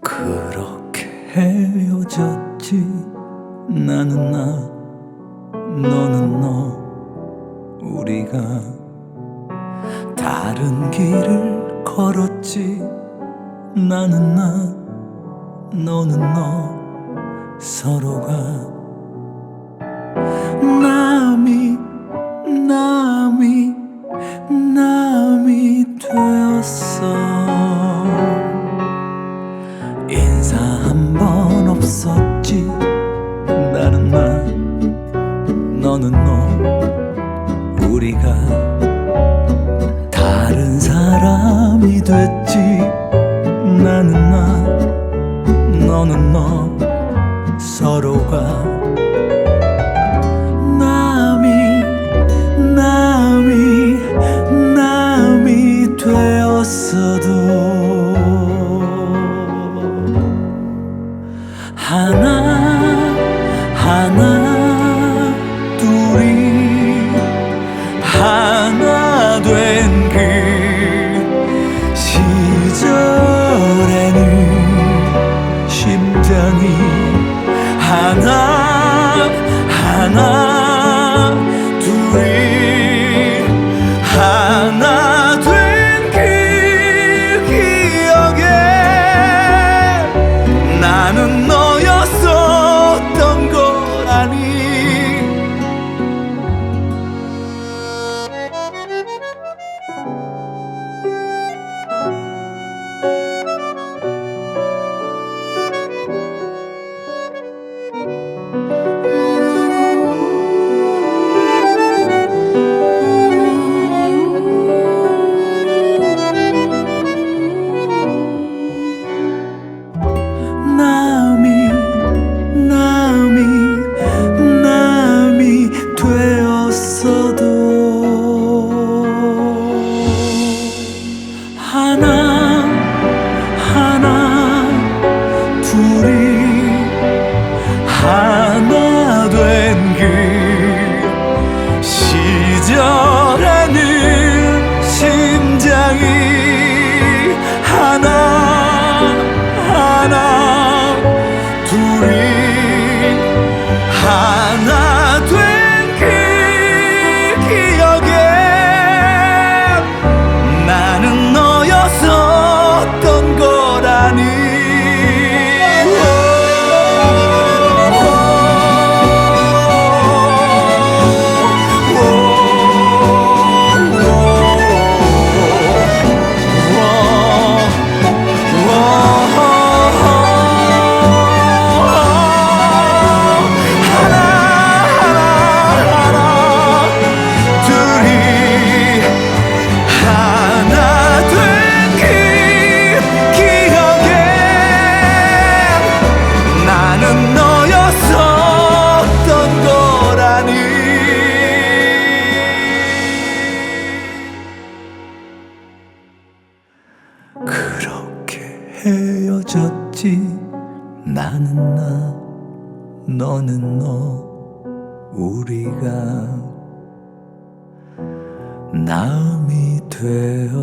그렇게 헤어졌지. 나는 나 너는 너. 우리가 다른 길을 걸었지. 나는 나 너는 너 서로가. 남이 남이 남이 되었어. 인사 한 번 없었지. 나는 나 너는 너 우리가 사람이 됐지. 나는 나 너는 너 서로가. 남이 남이 남이 되었어도 하나 하나 하 하 그렇게 헤어졌지. 나는 나 너는 너 우리가 남이 되었어도